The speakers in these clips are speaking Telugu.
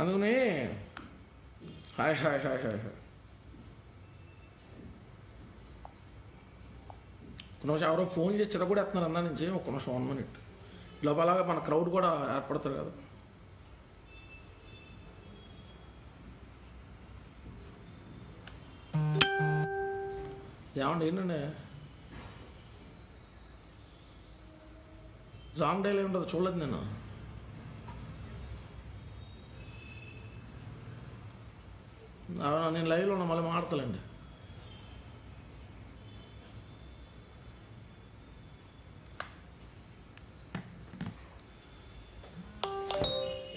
అందుకని hi hi hi hi hi. ఒక ఎవరో ఫోన్ చేసి కూడా ఎత్తున్నారు అందా నుంచి ఒక నిమిషం వన్ మినిట్. లోపలగా మన క్రౌడ్ కూడా ఏర్పడతారు కదా. ఏమండి ఏంటండి? రామ్ డైలీ ఉంటుంది చూడలేదు నేను. అవునా, నేను లైవ్లో ఉన్నా మళ్ళీ మాడతలేండి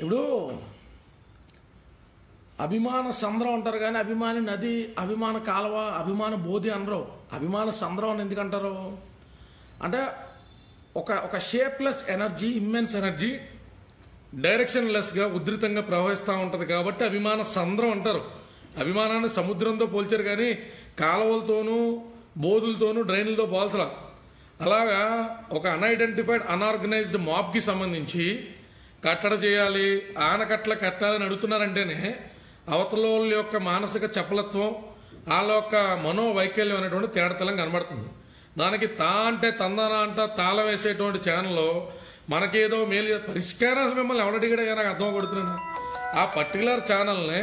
ఇప్పుడు అభిమాన సంద్రం అంటారు కానీ అభిమాని నది అభిమాన కాలువ అభిమాన బోధి అనరు. అభిమాన సంద్రం అని ఎందుకంటారు అంటే ఒక ఒక shapeless energy immense energy direction లెస్గా ఉధృతంగా ప్రవహిస్తూ ఉంటుంది కాబట్టి అభిమాన సంద్రం అంటారు. అభిమానాన్ని సముద్రంతో పోల్చారు కానీ కాలువలతోనూ బోధులతోనూ డ్రైన్లతో పోల్చలా. అలాగా ఒక అన్ఐడెంటిఫైడ్ అన్ఆర్గనైజ్డ్ మాబ్కి సంబంధించి కట్టడ చేయాలి ఆనకట్ల కట్టాలని అడుగుతున్నారంటేనే అవతల వాళ్ళ యొక్క మానసిక చపలత్వం వాళ్ళ యొక్క మనోవైకల్యం అనేటువంటి తేడతలం కనబడుతుంది. దానికి తా అంటే తందన అంట తాళం వేసేటువంటి ఛానల్లో మనకేదో మేలు పరిష్కారం మిమ్మల్ని ఎవడడిగాడే నాకు అర్థం కొడుతున్నాను ఆ పర్టికులర్ ఛానల్ని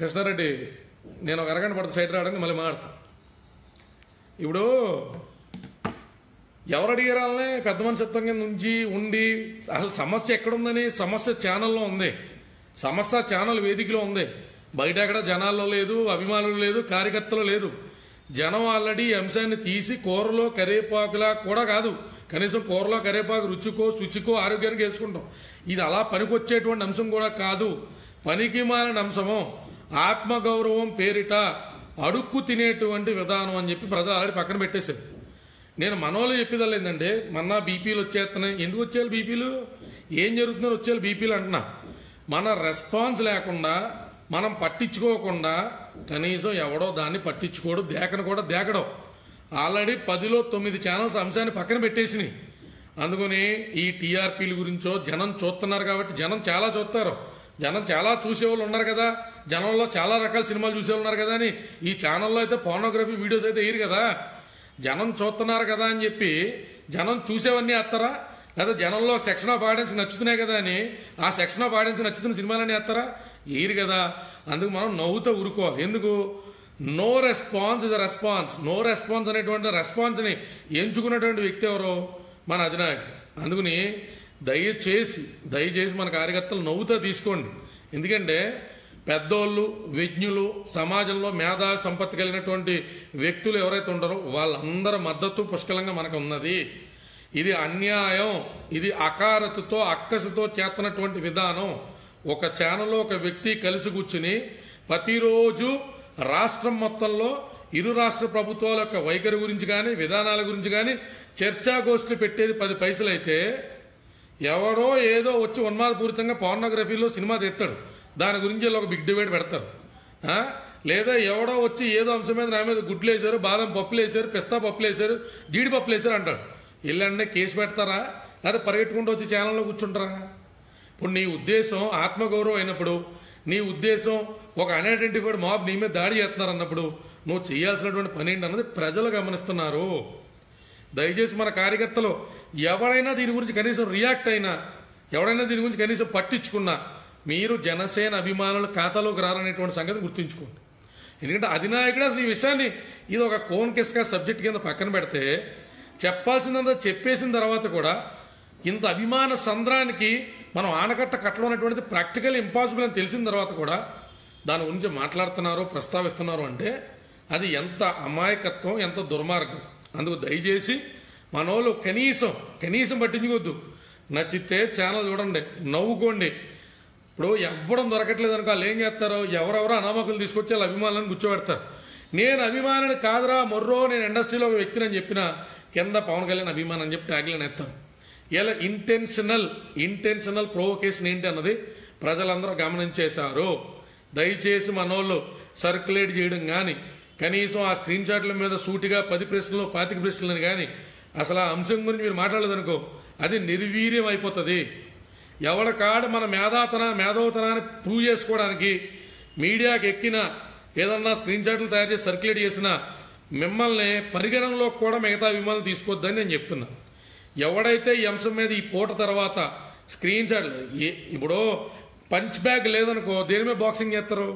కృష్ణారెడ్డి నేను ఒక అరగంట పడుతుంది సైడ్ రావడానికి మళ్ళీ మాడతా ఇప్పుడు ఎవరు అడిగారాలనే పెద్ద మనసత్వం కింద నుంచి ఉండి అసలు సమస్య ఎక్కడుందని? సమస్య ఛానల్లో ఉంది. సమస్య ఛానల్ వేదికలో ఉంది. బయట ఎక్కడ జనాల్లో లేదు అభిమానులు లేదు కార్యకర్తలు లేదు. జనం ఆల్రెడీ అంశాన్ని తీసి కూరలో కరేపాకులా కూడా కాదు. కనీసం కూరలో కరేపాకు రుచికో శుచికో ఆరోగ్యానికి వేసుకుంటాం. ఇది అలా పనికొచ్చేటువంటి అంశం కూడా కాదు. పనికి మాలిన అంశము. ఆత్మగౌరవం పేరిట అడుక్కు తినేటువంటి విధానం అని చెప్పి ప్రజలు ఆల్రెడీ పక్కన పెట్టేశారు. నేను మనోళ్ళు చెప్పేదలేదండి మన్నా మొన్న బీపీలు వచ్చేస్తున్నాయి. ఎందుకు వచ్చేయాలి బీపీలు? ఏం జరుగుతుందో వచ్చేయాలి బీపీలు అంటున్నా. మన రెస్పాన్స్ లేకుండా మనం పట్టించుకోకుండా కనీసం ఎవడో దాన్ని పట్టించుకోడు దేకను కూడా దేకడం. ఆల్రెడీ పదిలో తొమ్మిది ఛానల్స్ అంశాన్ని పక్కన పెట్టేసినాయి. అందుకని ఈ టీఆర్పీల గురించో జనం చూస్తున్నారు కాబట్టి జనం చాలా చూస్తారు. జనం చాలా చూసేవాళ్ళు ఉన్నారు కదా. జనంలో చాలా రకాల సినిమాలు చూసేవాళ్ళు ఉన్నారు కదా అని. ఈ ఛానల్లో అయితే పోర్నోగ్రఫీ వీడియోస్ అయితే వేయరు కదా. జనం చూస్తున్నారు కదా అని చెప్పి జనం చూసేవన్నీ వేస్తారా? లేదా జనంలో సెక్షన్ ఆఫ్ ఆడియన్స్ నచ్చుతున్నాయి కదా అని ఆ సెక్షన్ ఆఫ్ ఆడియన్స్ నచ్చుతున్న సినిమాలన్నీ వేస్తారా? వేయరు కదా. అందుకు మనం నవ్వుతో ఊరుకోవాలి. ఎందుకు? No response is response no response అనేటువంటి రెస్పాన్స్ని ఎంచుకున్నటువంటి వ్యక్తి ఎవరు? మన అధినాయకుడు. అందుకని దయచేసి దయచేసి మన కార్యకర్తలు నవ్వుతా తీసుకోండి. ఎందుకంటే పెద్దోళ్ళు విజ్ఞులు సమాజంలో మేధా సంపత్తి కలిగినటువంటి వ్యక్తులు ఎవరైతే ఉంటారో వాళ్ళందరి మద్దతు పుష్కలంగా మనకు ఉన్నది ఇది అన్యాయం ఇది అకారతతో అక్కసుతో చేస్తున్నటువంటి విధానం. ఒక ఛానల్లో ఒక వ్యక్తి కలిసి కూర్చుని ప్రతిరోజు రాష్ట్రం మొత్తంలో ఇరు రాష్ట్ర ప్రభుత్వాల యొక్క వైఖరి గురించి కానీ విధానాల గురించి కానీ చర్చాగోష్ఠులు పెట్టేది పది పైసలు అయితే ఎవరో ఏదో వచ్చి ఉన్మాదపూరితంగా పోర్నోగ్రఫీలో సినిమా తెస్తాడు దాని గురించి ఒక బిగ్ డిబేట్ పెడతారు. లేదా ఎవడో వచ్చి ఏదో అంశం మీద నా మీద గుడ్లు వేశారు బాదం పప్పులు వేశారు పిస్తా పప్పులు వేశారు జీడి పప్పులు వేశారు అంటాడు. వీళ్ళంటే కేసు పెడతారా? లేదా పరిగెట్టుకుంటూ వచ్చి ఛానల్లో కూర్చుంటారా? ఇప్పుడు నీ ఉద్దేశం ఆత్మగౌరవం అయినప్పుడు నీ ఉద్దేశం ఒక అన్ఐడెంటిఫైడ్ మాబ్ నీ మీద దాడి చేస్తున్నారు అన్నప్పుడు నువ్వు చేయాల్సినటువంటి పని ఏంటి అన్నది ప్రజలు గమనిస్తున్నారు. దయచేసి మన కార్యకర్తలు ఎవరైనా దీని గురించి కనీసం రియాక్ట్ అయినా ఎవరైనా దీని గురించి కనీసం పట్టించుకున్నా మీరు జనసేన అభిమానుల ఖాతాలోకి రారనేటువంటి సంగతి గుర్తుంచుకోండి. ఎందుకంటే అధినాయకుడు అసలు ఈ విషయాన్ని ఇది ఒక కోన్ కిస్కా సబ్జెక్ట్ కింద పక్కన పెడితే చెప్పాల్సిందంతా చెప్పేసిన తర్వాత కూడా ఇంత అభిమాన సంద్రానికి మనం ఆనకట్ట కట్టడం అనేటువంటిది ప్రాక్టికల్ ఇంపాసిబుల్ అని తెలిసిన తర్వాత కూడా దాని గురించి మాట్లాడుతున్నారు ప్రస్తావిస్తున్నారు అంటే అది ఎంత అమాయకత్వం ఎంత దుర్మార్గం. అందుకు దయచేసి మనోళ్ళు కనీసం కనీసం పట్టించుకోవద్దు. నచ్చితే ఛానల్ చూడండి నవ్వుకోండి. ఇప్పుడు ఎవ్వడం దొరకట్లేదు అనుకో వాళ్ళు ఏం చేస్తారో ఎవరెవరో అనామకులు తీసుకొచ్చి వాళ్ళ అభిమానులను కూర్చోబెడతారు. నేను అభిమానిని కాదురా మొర్రో నేను ఇండస్ట్రీలో ఒక వ్యక్తిని అని చెప్పిన కింద పవన్ కళ్యాణ్ అభిమానం అని చెప్పి ట్యాగ్లైన్ ఎత్తాను ఇలా ఇంటెన్షనల్ ఇంటెన్షనల్ ప్రొవోకేషన్ ఏంటి అన్నది ప్రజలందరూ గమనించేశారు. దయచేసి మనోళ్ళు సర్క్యులేట్ చేయడం కానీ కనీసం ఆ స్క్రీన్ షాట్ల మీద సూటిగా పది ప్రశ్నలు పాతిక ప్రశ్నలను కానీ అసలు ఆ అంశం గురించి మీరు మాట్లాడలేదనుకో అది నిర్వీర్యం అయిపోతుంది. ఎవడ కాడ మన మేధాతన మేధోతనాన్ని ప్రూవ్ చేసుకోవడానికి మీడియాకి ఎక్కిన ఏదన్నా స్క్రీన్ షాట్లు తయారు చేసి సర్క్యులేట్ చేసిన మిమ్మల్ని పరిగణనలో కూడా మిగతా అభిమానులు తీసుకోవద్దని నేను చెప్తున్నా. ఎవడైతే ఈ అంశం మీద ఈ పూట తర్వాత స్క్రీన్ షాట్లు ఇప్పుడు పంచ్ బ్యాగ్ లేదనుకో దేని మీద బాక్సింగ్ చేస్తారు?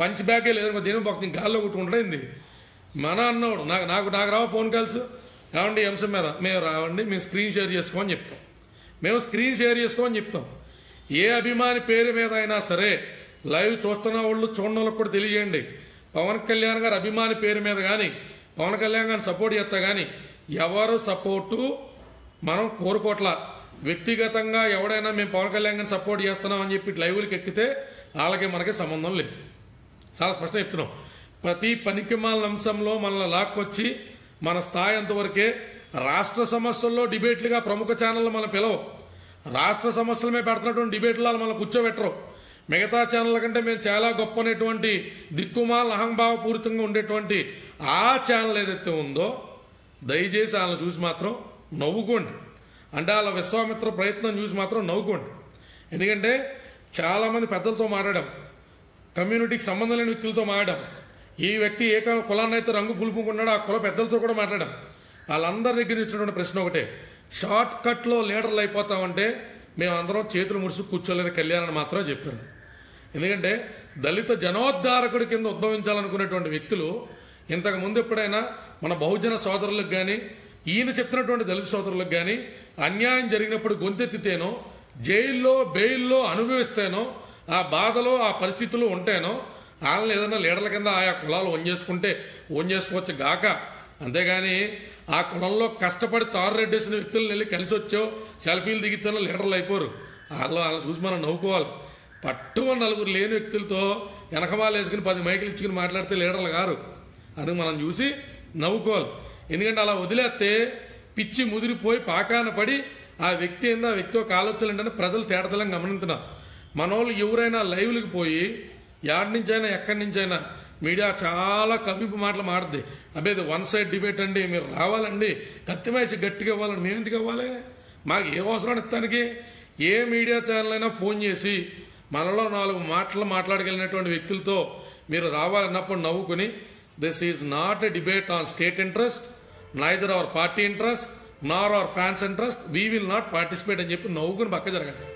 పంచ్ బ్యాగే లేదు దేని మీద బాక్సింగ్ గాల్లో కొట్టుకుంటుంది మన అన్నవాడు నాకు నాకు నాకు రావు ఫోన్ కాల్స్? రావండి ఈ అంశం మీద. మేము రావండి మేము స్క్రీన్ షేర్ చేసుకోమని చెప్తాం. మేము స్క్రీన్ షేర్ చేసుకోమని చెప్తాం. ఏ అభిమాని పేరు మీద అయినా సరే లైవ్ చూస్తున్న వాళ్ళు చూడని వాళ్ళకి కూడా తెలియజేయండి. పవన్ కళ్యాణ్ గారు అభిమాని పేరు మీద కానీ పవన్ కళ్యాణ్ గారిని సపోర్ట్ చేస్తా కానీ ఎవరు సపోర్టు మనం కోరుకోట్లా. వ్యక్తిగతంగా ఎవడైనా మేము పవన్ కళ్యాణ్ గారిని సపోర్ట్ చేస్తున్నాం అని చెప్పి లైవ్లకి ఎక్కితే వాళ్ళకి మనకి సంబంధం లేదు. చాలా స్పష్టంగా చెప్తున్నాం. ప్రతి పనికిమాలిన అంశంలో మనల్ని లాక్కొచ్చి మన స్థాయి అంతవరకే రాష్ట్ర సమస్యల్లో డిబేట్లుగా ప్రముఖ ఛానళ్ళు మన పిలవ. రాష్ట్ర సమస్యల మీద పెడుతున్నటువంటి డిబేట్లో మనం కూర్చోబెట్టరు. మిగతా ఛానళ్ళ కంటే మేము చాలా గొప్ప అనేటువంటి దిక్కుమాల అహంభావపూరితంగా ఉండేటువంటి ఆ ఛానల్ ఏదైతే ఉందో దయచేసి వాళ్ళని చూసి మాత్రం నవ్వుకోండి. అంటే వాళ్ళ విశ్వామిత్ర ప్రయత్నం చూసి మాత్రం నవ్వుకోండి. ఎందుకంటే చాలామంది పెద్దలతో మాట్లాడాం. కమ్యూనిటీకి సంబంధం లేని వ్యక్తులతో మాట్లాడడం ఈ వ్యక్తి ఏ కులాన్నైతే కులాన్ని అయితే రంగు పులుపుకున్నాడో ఆ కుల పెద్దలతో కూడా మాట్లాడడం వాళ్ళందరి దగ్గర నుంచి ఇచ్చినటువంటి ప్రశ్న ఒకటే. షార్ట్ కట్లో లీడర్లు అయిపోతామంటే మేము అందరం చేతులు ముడుసు కూర్చోలేని కళ్యాణ్ మాత్రమే చెప్పారు. ఎందుకంటే దళిత జనోద్ధారకుడి కింద ఉద్భవించాలనుకునేటువంటి వ్యక్తులు ఇంతకు ముందు ఎప్పుడైనా మన బహుజన సోదరులకు కానీ ఈయన చెప్తున్నటువంటి దళిత సోదరులకు కానీ అన్యాయం జరిగినప్పుడు గొంతెత్తితేనో జైల్లో బెయిల్లో అనుభవిస్తేనో ఆ బాధలో ఆ పరిస్థితులు ఉంటేనో వాళ్ళని ఏదైనా లీడర్ల కింద ఆయా కులాలు ఓన్ చేసుకుంటే ఓన్ చేసుకోవచ్చు గాక. అంతేగాని ఆ కులంలో కష్టపడి తారు రెడ్డేసిన వ్యక్తులను వెళ్ళి కలిసి వచ్చో సెల్ఫీలు దిగితేనో లీడర్లు అయిపోరు. వాళ్ళు వాళ్ళని చూసి మనం నవ్వుకోవాలి. పట్టుమ నలుగురు లేని వ్యక్తులతో వెనకమాలు వేసుకుని పది మైకులు ఇచ్చుకుని మాట్లాడితే లీడర్లు గారు. అని మనం చూసి నవ్వుకోవాలి. ఎందుకంటే అలా వదిలేస్తే పిచ్చి ముదిరిపోయి పాకాన పడి ఆ వ్యక్తి ఏందో ఆ వ్యక్తి ఒక ఆలోచనలు ఏంటంటే ప్రజలు తేడతలం గమనిస్తున్నారు మనోళ్ళు ఎవరైనా లైవ్లకు పోయి యాడ్ నుంచైనా ఎక్కడి నుంచైనా మీడియా చాలా కవిపు మాటలు మాడుద్ది అబ్బే ఇది వన్ సైడ్ డిబేట్ అండి మీరు రావాలండి. కత్తి మేసి గట్టిగా ఇవ్వాలండి మేము ఎందుకు ఇవ్వాలి? మాకు ఏ అవసరం ఇస్తానికి ఏ మీడియా ఛానల్ అయినా ఫోన్ చేసి మనలో నాలుగు మాటలు మాట్లాడగలిగినటువంటి వ్యక్తులతో మీరు రావాలన్నప్పుడు నవ్వుకుని this is not a debate on state interest neither our party interest nor our fans interest we will not participate అని చెప్పి నవ్వుకుని పక్క జరగండి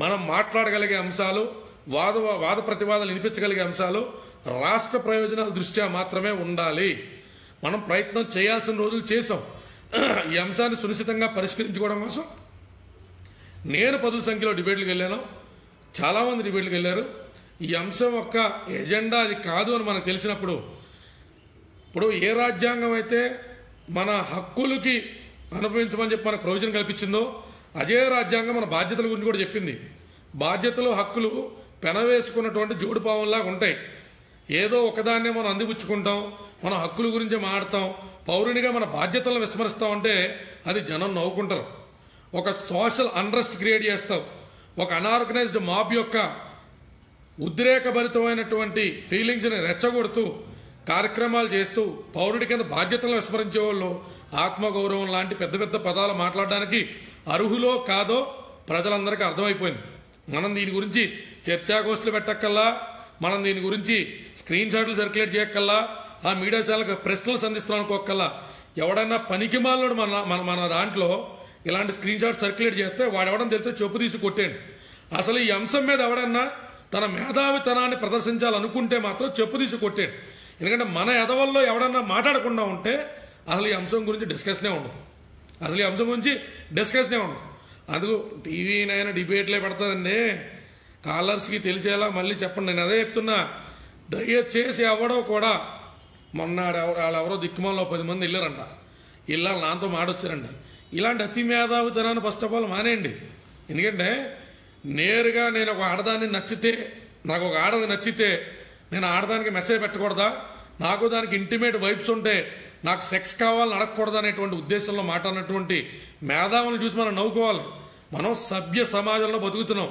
మనం మాట్లాడగలిగే అంశాలు వాద వాద ప్రతివాదాలు వినిపించగలిగే అంశాలు రాష్ట్ర ప్రయోజనాల దృష్ట్యా మాత్రమే ఉండాలి. మనం ప్రయత్నం చేయాల్సిన రోజులు చేసాం ఈ అంశాన్ని సునిశ్చితంగా పరిష్కరించుకోవడం కోసం నేను పదుల సంఖ్యలో డిబేట్లకు వెళ్ళాను. చాలామంది డిబేట్లకు వెళ్ళారు. ఈ అంశం ఒక్క ఎజెండా అది కాదు అని మనకు తెలిసినప్పుడు ఇప్పుడు ఏ రాజ్యాంగం అయితే మన హక్కులకి అనుభవించమని చెప్పి మనకు ప్రయోజనం కల్పించిందో అదే రాజ్యాంగం మన బాధ్యతల గురించి కూడా చెప్పింది. బాధ్యతలు హక్కులు పెనవేసుకున్నటువంటి జోడుపావంలాగా ఉంటాయి. ఏదో ఒకదాన్నే మనం అందిపుచ్చుకుంటాం మన హక్కుల గురించి మాడతాం పౌరునిగా మన బాధ్యతలను విస్మరిస్తాం అంటే అది జనం నవ్వుకుంటారు. ఒక సోషల్ అన్రెస్ట్ క్రియేట్ చేస్తాం ఒక అనార్గనైజ్డ్ మాబ్ యొక్క ఉద్రేకభరితమైనటువంటి ఫీలింగ్స్ని రెచ్చగొడుతూ కార్యక్రమాలు చేస్తూ పౌరుడి కింద బాధ్యతలను విస్మరించే వాళ్ళు ఆత్మగౌరవం లాంటి పెద్ద పెద్ద పదాలు మాట్లాడడానికి అర్హులో కాదో ప్రజలందరికీ అర్థమైపోయింది. మనం దీని గురించి చర్చాగోష్ఠులు పెట్టక్కల్లా మనం దీని గురించి స్క్రీన్ షాట్లు సర్క్యులేట్ చేయక్కల్లా ఆ మీడియా ఛానల్కి ప్రశ్నలు సంధిస్తున్నాం అనుకోకల్లా ఎవడన్నా పనికి మాలోడు మన మన మన దాంట్లో ఇలాంటి స్క్రీన్ షాట్ సర్క్యులేట్ చేస్తే వాడెవడం తెలిస్తే చెప్పు తీసి కొట్టేయండి. అసలు ఈ అంశం మీద ఎవడన్నా తన మేధావితనాన్ని ప్రదర్శించాలనుకుంటే మాత్రం చెప్పు తీసి కొట్టేయండి. ఎందుకంటే మన ఎదవల్లో ఎవడన్నా మాట్లాడకుండా ఉంటే అసలు ఈ అంశం గురించి డిస్కషనే ఉండదు. అసలు ఈ అంశం గురించి డిస్కషనే ఉండదు. అందుకు టీవీ నైనా డిబేట్లే పెడతాదండి. కాలర్స్కి తెలిసేలా మళ్ళీ చెప్పండి. నేను అదే చెప్తున్నా. దయచేసి ఎవడో కూడా మొన్న ఎవరు ఎవరో దిక్కుమాలలో పది మంది వెళ్ళారంట ఇళ్ళ నాతో మాడొచ్చారంట. ఇలాంటి అతి మేధావితనాన్ని ఫస్ట్ ఆఫ్ ఆల్ మానేయండి. ఎందుకంటే నేరుగా నేను ఒక ఆడదాన్ని నచ్చితే నాకు ఒక ఆడది నచ్చితే నేను ఆడదానికి మెసేజ్ పెట్టకూడదా? నాకు దానికి ఇంటిమేట్ వైబ్స్ ఉంటే నాకు సెక్స్ కావాలని అడగకూడదు అనేటువంటి ఉద్దేశంలో అన్నటువంటి మేధావులను చూసి మనం నవ్వుకోవాలి. మనం సభ్య సమాజంలో బతుకుతున్నాం.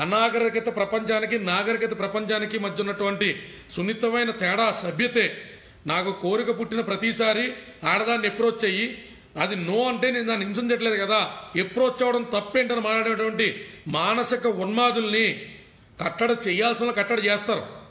అనాగరికత ప్రపంచానికి నాగరికత ప్రపంచానికి మధ్య ఉన్నటువంటి సున్నితమైన తేడా సభ్యతే. నాకు కోరిక పుట్టిన ప్రతిసారి ఆడదాన్ని అప్రోచ్ అయ్యి అది నో అంటే నేను దాన్ని హింసించట్లేదు కదా. అప్రోచ్ అవ్వడం తప్పేంటని మాట్లాడేటువంటి మానసిక ఉన్మాదుల్ని కట్టడ చేయాల్సిన కట్టడ చేస్తారు.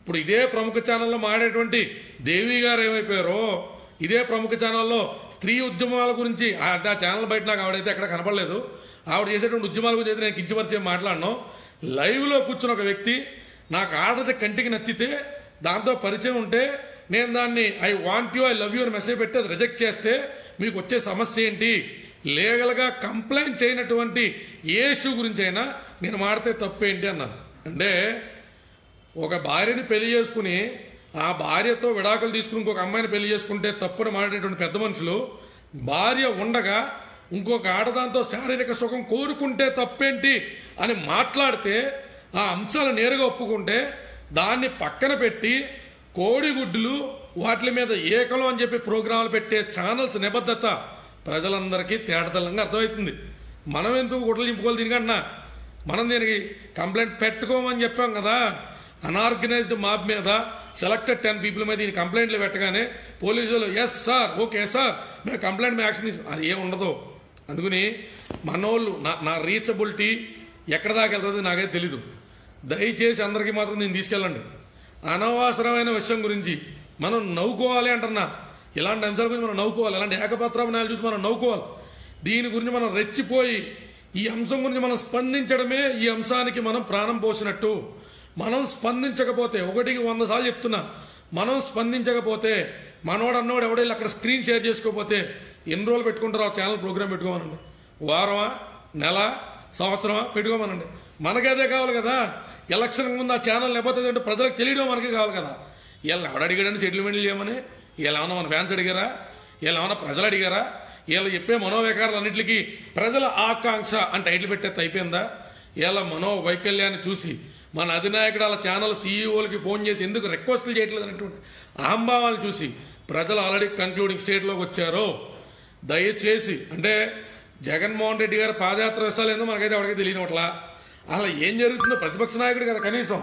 ఇప్పుడు ఇదే ప్రముఖ ఛానల్లో మాట్లాడేటువంటి దేవి గారు ఏమైపోయారో ఇదే ప్రముఖ ఛానల్లో స్త్రీ ఉద్యమాల గురించి ఆ ఛానల్ బయట నాకు ఆవిడైతే ఎక్కడ కనపడలేదు. ఆవిడ చేసేటువంటి ఉద్యమాల గురించి అయితే నేను కించపరిచే మాట్లాడను. లైవ్లో కూర్చున్న ఒక వ్యక్తి నాకు ఆడది కంటికి నచ్చితే దాంతో పరిచయం ఉంటే నేను దాన్ని I want you I love you అని మెసేజ్ పెట్టి అది రిజెక్ట్ చేస్తే మీకు వచ్చే సమస్య ఏంటి? లీగల్గా కంప్లైంట్ చేయనటువంటి ఏ ఇష్యూ గురించి అయినా నేను మాడితే తప్పు ఏంటి అన్నాను. అంటే ఒక భార్యని పెళ్ళి చేసుకుని ఆ భార్యతో విడాకులు తీసుకుని ఇంకొక అమ్మాయిని పెళ్ళి చేసుకుంటే తప్పుని మాట్లాడేటువంటి పెద్ద మనుషులు భార్య ఉండగా ఇంకొక ఆడదాంతో శారీరక సుఖం కోరుకుంటే తప్పేంటి అని మాట్లాడితే ఆ అంశాలు నేరుగా ఒప్పుకుంటే దాన్ని పక్కన పెట్టి కోడిగుడ్డులు వాటి మీద ఏకలం అని చెప్పి ప్రోగ్రాంలు పెట్టే ఛానల్స్ నిబద్ధత ప్రజలందరికీ తేటతెల్లంగా అర్థమవుతుంది. మనం ఎందుకు గుడ్లు నింపుకోవాలి దీనికన్నా మనం దీనికి కంప్లైంట్ పెట్టుకోమని చెప్పాం కదా. అనార్గనైజ్డ్ మాబ్ మీద సెలెక్టెడ్ టెన్ పీపుల్ మీద ఈయన కంప్లైంట్లు పెట్టగానే పోలీసులు ఎస్ సార్ ఓకే సార్ మేము కంప్లైంట్ మేము యాక్షన్ తీసుకు అది ఏం ఉండదు. అందుకని మనోళ్ళు నా నా రీచబిలిటీ ఎక్కడ దాకా వెళ్తుంది నాకైతే తెలీదు. దయచేసి అందరికీ మాత్రం నేను తీసుకెళ్ళండి. అనవసరమైన విషయం గురించి మనం నవ్వుకోవాలి అంటున్నా. ఇలాంటి అంశాల గురించి మనం నవ్వుకోవాలి. ఇలాంటి ఏకపత్రాలు చూసి మనం నవ్వుకోవాలి. దీని గురించి మనం రెచ్చిపోయి ఈ అంశం గురించి మనం స్పందించడమే ఈ అంశానికి మనం ప్రాణం పోసినట్టు. మనం స్పందించకపోతే ఒకటికి వంద సార్లు చెప్తున్నా మనం స్పందించకపోతే మనోడు అన్నోడు ఎవడో అక్కడ స్క్రీన్ షేర్ చేసుకోకపోతే ఎన్ని రోజులు పెట్టుకుంటారో ఆ ఛానల్ ప్రోగ్రామ్ పెట్టుకోమనండి. వారమా నెల సంవత్సరమా పెట్టుకోమనండి. మనకదే కావాలి కదా. ఎలక్షన్ ముందు ఆ ఛానల్ లేకపోతే ప్రజలకు తెలియడం మనకే కావాలి కదా. వీళ్ళని ఎవడు అడిగాడని సెటిల్మెంట్లు చేయమని వీళ్ళేమన్నా మన ఫ్యాన్స్ అడిగారా? వీళ్ళేమన్నా ప్రజలు అడిగారా? వీళ్ళు చెప్పే మనోవికారాలన్నింటికి ప్రజల ఆకాంక్ష అని టైటిల్ పెట్టేది అయిపోయిందా? వీళ్ళ మనోవైకల్యాన్ని చూసి మన అధినాయకుడు వాళ్ళ ఛానల్ సీఈఓలకి ఫోన్ చేసి ఎందుకు రిక్వెస్ట్లు చేయట్లేదు అనేటువంటి అహంభావాలు చూసి ప్రజలు ఆల్రెడీ కంక్లూడింగ్ స్టేట్లోకి వచ్చారో దయచేసి అంటే జగన్మోహన్ రెడ్డి గారి పాదయాత్ర విషయాలు ఏందో మనకైతే ఎవరికీ తెలియనట్లా అలా ఏం జరుగుతుందో ప్రతిపక్ష నాయకుడు కదా కనీసం.